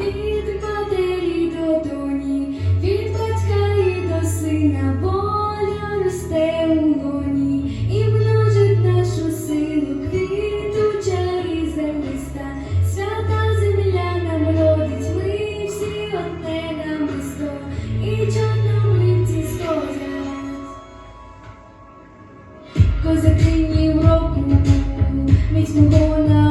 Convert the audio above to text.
від матері до доні, від батька і до сина воля росте у лоні і множить нашу силу квітуча і землиста, свята земля нам родить, ми всі одне намисто і чорномлінці сходять. Козакині в року міцного на